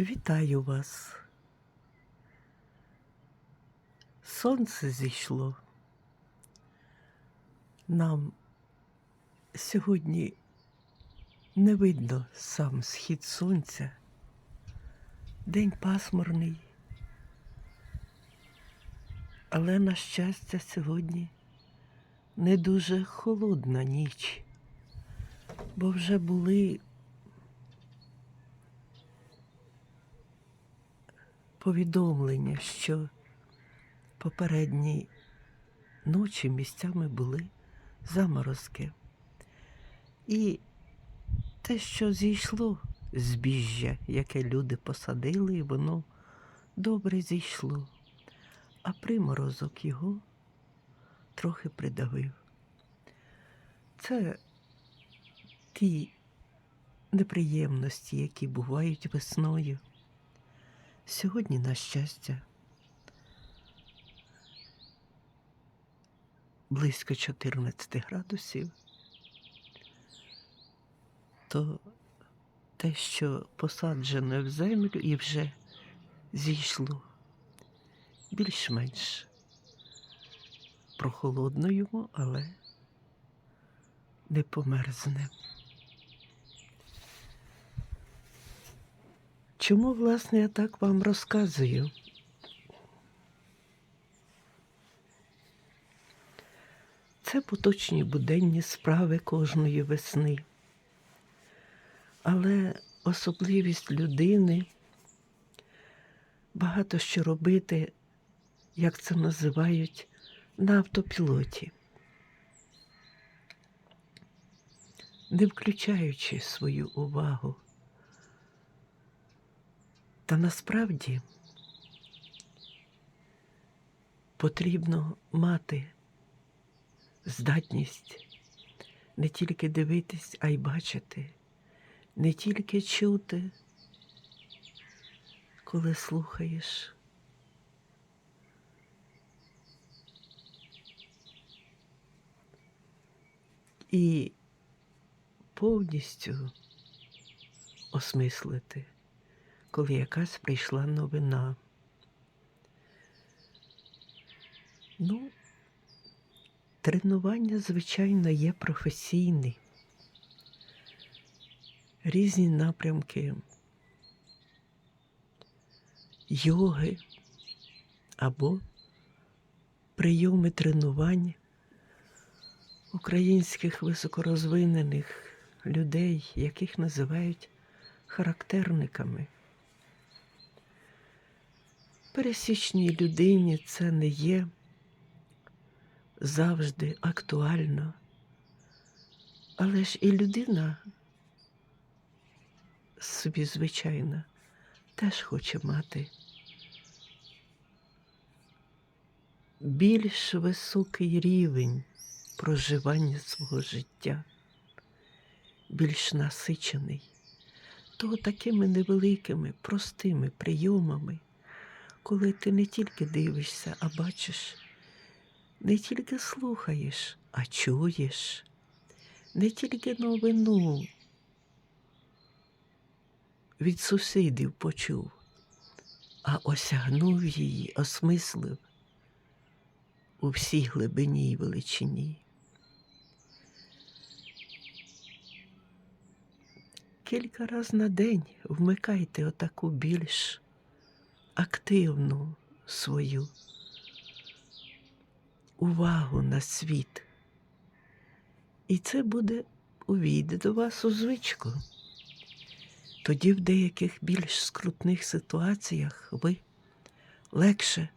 Вітаю вас. Сонце зійшло. Нам сьогодні не видно сам схід сонця. День пасмурний. Але, на щастя, сьогодні не дуже холодна ніч, бо вже були повідомлення, що попередні ночі місцями були заморозки. І те, що зійшло збіжжя, яке люди посадили, воно добре зійшло, а приморозок його трохи придавив. Це ті неприємності, які бувають весною. Сьогодні, на щастя, близько 14 градусів, то те, що посаджене в землю і вже зійшло більш-менш прохолодно йому, але не померзне. Чому, власне, я так вам розказую? Це поточні буденні справи кожної весни. Але особливість людини багато що робити, як це називають, на автопілоті, не включаючи свою увагу. Та насправді потрібно мати здатність не тільки дивитись, а й бачити, не тільки чути, коли слухаєш. І повністю осмислити коли якась прийшла новина. Ну, тренування, звичайно, є професійне. Різні напрямки йоги або прийоми тренувань українських високорозвинених людей, яких називають характерниками. Пересічній людині це не є завжди актуально. Але ж і людина собі звичайна теж хоче мати. Більш високий рівень проживання свого життя, більш насичений, то такими невеликими, простими прийомами коли ти не тільки дивишся, а бачиш, не тільки слухаєш, а чуєш, не тільки новину від сусідів почув, а осягнув її, осмислив у всій глибині й величині. Кілька раз на день вмикайте отаку більш активну свою увагу на світ. І це буде увійде до вас у звичку. Тоді в деяких більш скрутних ситуаціях ви легше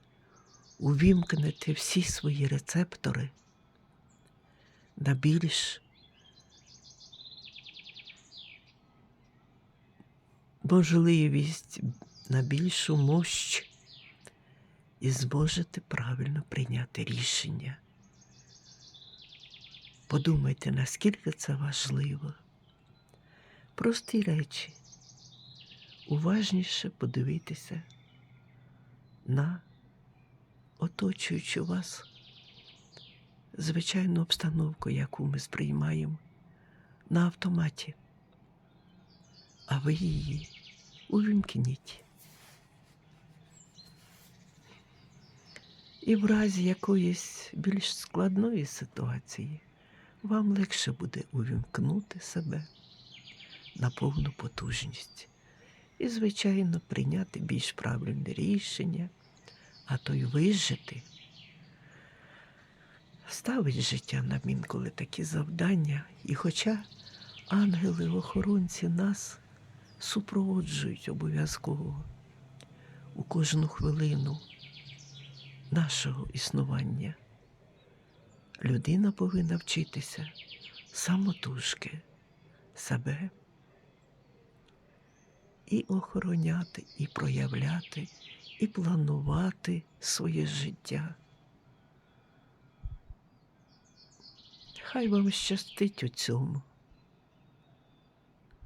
увімкнете всі свої рецептори на більш можливість на більшу мощ і зможете правильно прийняти рішення. Подумайте, наскільки це важливо. Прості речі. Уважніше подивитися на оточуючу вас звичайну обстановку, яку ми сприймаємо на автоматі, а ви її увімкніть. І в разі якоїсь більш складної ситуації вам легше буде увімкнути себе на повну потужність і, звичайно, прийняти більш правильне рішення, а то й вижити. Ставить життя нам інколи такі завдання, і хоча ангели-охоронці нас супроводжують обов'язково у кожну хвилину нашого існування, людина повинна вчитися самотужки себе і охороняти, і проявляти, і планувати своє життя. Хай вам щастить у цьому,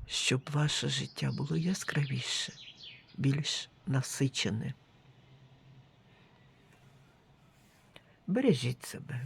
щоб ваше життя було яскравіше, більш насичене. Бережіть себе.